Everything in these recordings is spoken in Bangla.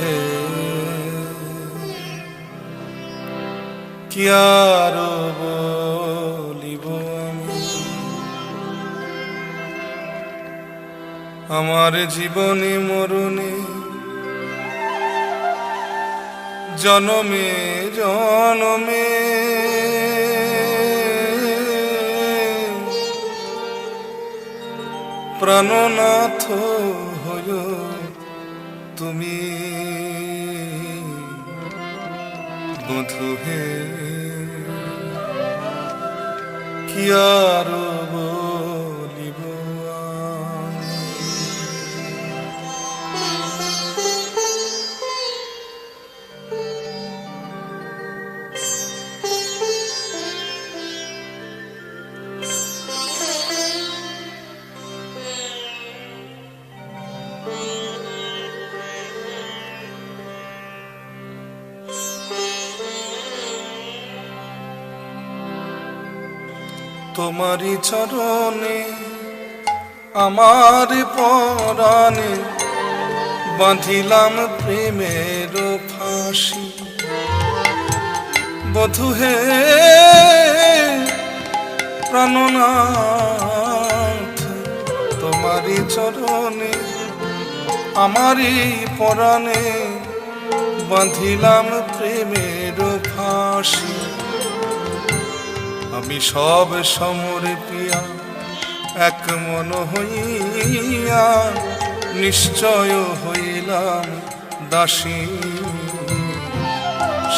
হে। বলিব আমার জীবনে মরণে জনমে জনমে। প্রাণনাথ তুমি বধু হে কি আর তোমারই চরণে আমার পরাণে বাঁধিলাম প্রেমের ফাঁসি। বধু হে, প্রাণনাথ, তোমারই চরণে, আমারই পরাণে বাঁধিলাম প্রেমের আমি সব সমরে পিয়া, এক মন হইয়া নিশ্চয় হইলাম দাসী।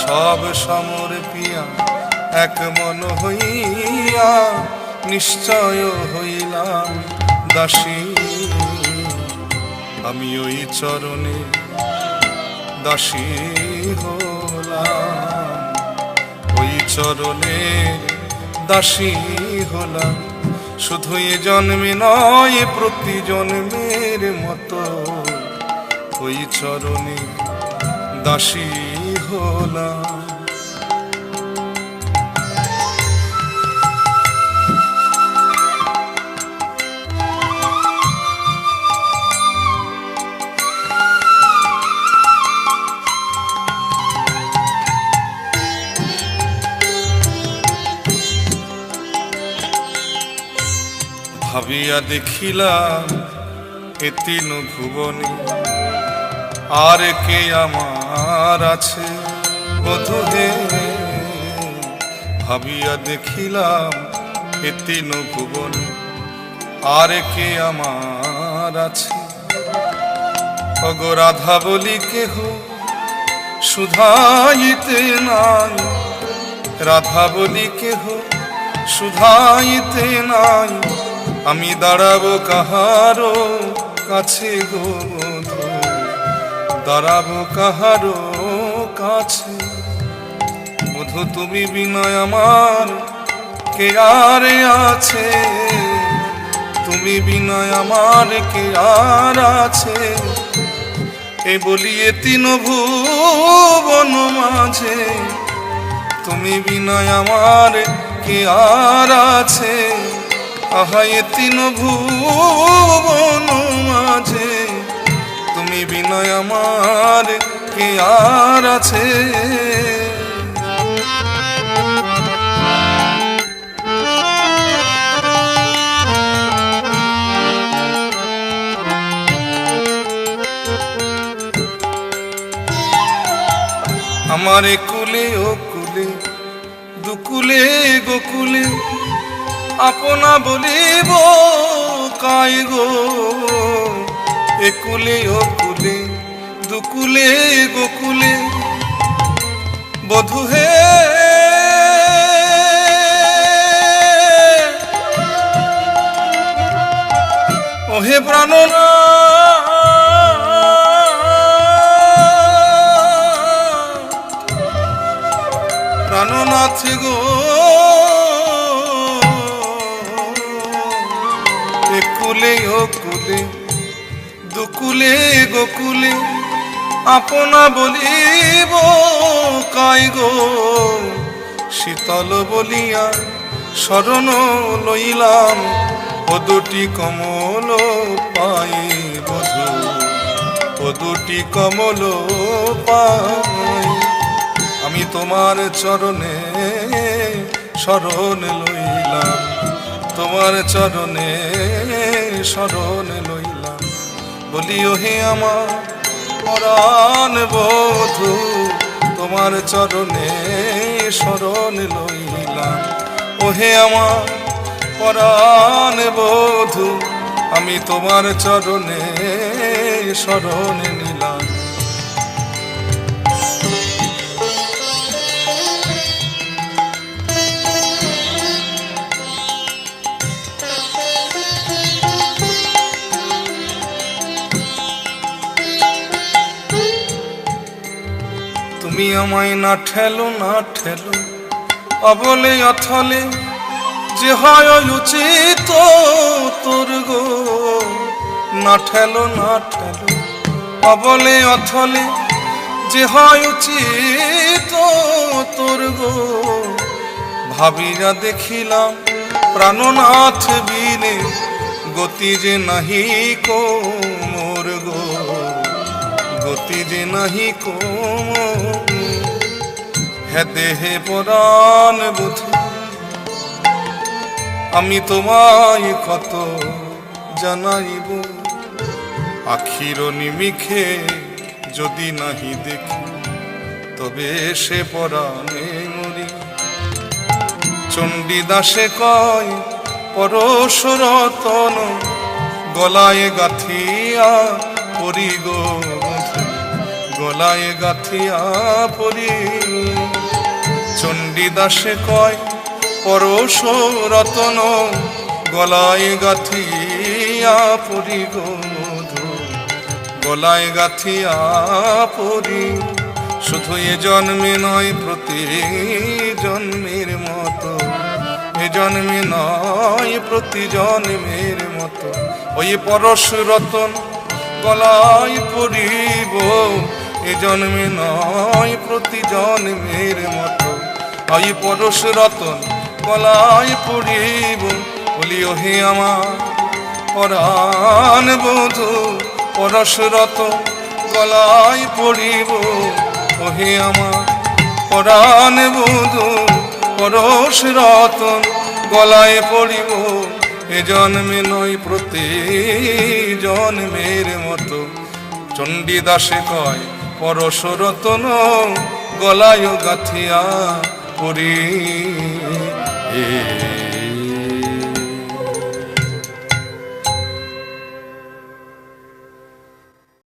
সব সমর পিয়া, এক মন হইয়া নিশ্চয় হইলাম দাসী। আমি ওই চরণে দাসী হলাম, ওই চরণে দাসী হলাম। শুধু এ জন্মে নয় প্রতি জন্মের মতো। ওই চরণে দাসী হলাম। ভাবিয়া দেখিলাম এ তিন ভুবনে। আর কে আমার আছে বধু হে? ভাবিয়া দেখিলাম এ তিন ভুবনে। আর কে আমার আছে? অগ রাধা বলি কেহ সুধাইতে নাই? রাধা বলি কেহ সুধাইতে নাই? আমি দাঁড়াবো কাহারো কাছে গো বধূ দাঁড়াবো কাহারো কাছে। বধু তুমি বিনয় আমার কে আর আছে। তুমি বিনয় আমার কে আর আছে। এ বলিয়ে তিন ভুবন মাঝে, তুমি বিনয় আমার কে আর আছে। আহায় তিন ভুবন মাঝে। তুমি বিনয় আমার, কে আর আছে? আমারে কুলে ও কুলে, দুকুলে গোকুলে আপনা বলিব, কাই গো? একুলে ও কুলে দুকুলে গোকুলে। বধু হে, ওহে প্রাণনা। প্রাণনাথ গো দুকুলে গোকুলে আপনা বলিব, কাই গো? শীতল বলিয়া শরণ লইলাম, ও দুটি কমল পাই বধু। ও দুটি কমল পাই, আমি তোমার চরণে শরণ লইলাম। তোমার চরণে শরণ লইলাম বলিও ওহে আমার পরাণ বধু, তোমার চরণে শরণ লইলাম। ওহে আমার পরাণ বধু, আমি তোমার চরণে শরণ নিলাম। তুমি আমায় না ঠেলো না ঠেলো। অবলে অথলে যে হয় উচিত তোর গো। না ঠেলো না ঠেলো। অবলে অথলে যে হয় উচিত তোর গো। ভাবিরা দেখিলাম প্রাণনাথ বিনে গতি যে নাহি কো মোর গো গতি যে নাহি কো হে দেহে পরাণ বুঝি আমি তোমায় কত জানাইব আখির নিমিখে যদি নাহি দেখি তবে সে পরাণে মরি চণ্ডীদাসে কয় পরশরতন গলায় গাথিয়া বধূ, গলায় গাথিয়া পরি চণ্ডীদাসে কয় পরশ রতন গলায় গাথিয়া পরি গো মধু। গলায় গাথিয়া পরি শুধু এ জন্মে নয়, প্রতি জন্মের মতো। এ জন্মে নয়, প্রতি জন্মের মতো। ওই পরশ রতন গলায় পরিব এ জন্মে নয় প্রতি জন্মের মতো। ওই পরশ রতন গলায় পড়িব, বলিও হে আমার পরাণ বধু পরশরত গলায় পড়িব ওহে আমার পরাণ বধু, পরশ রতন গলায় পড়িব। এ জন্মে নয় প্রতি জন্মের মতো। চণ্ডীদাসে কয় পরশ রতন গলায় গাথিয়া পরি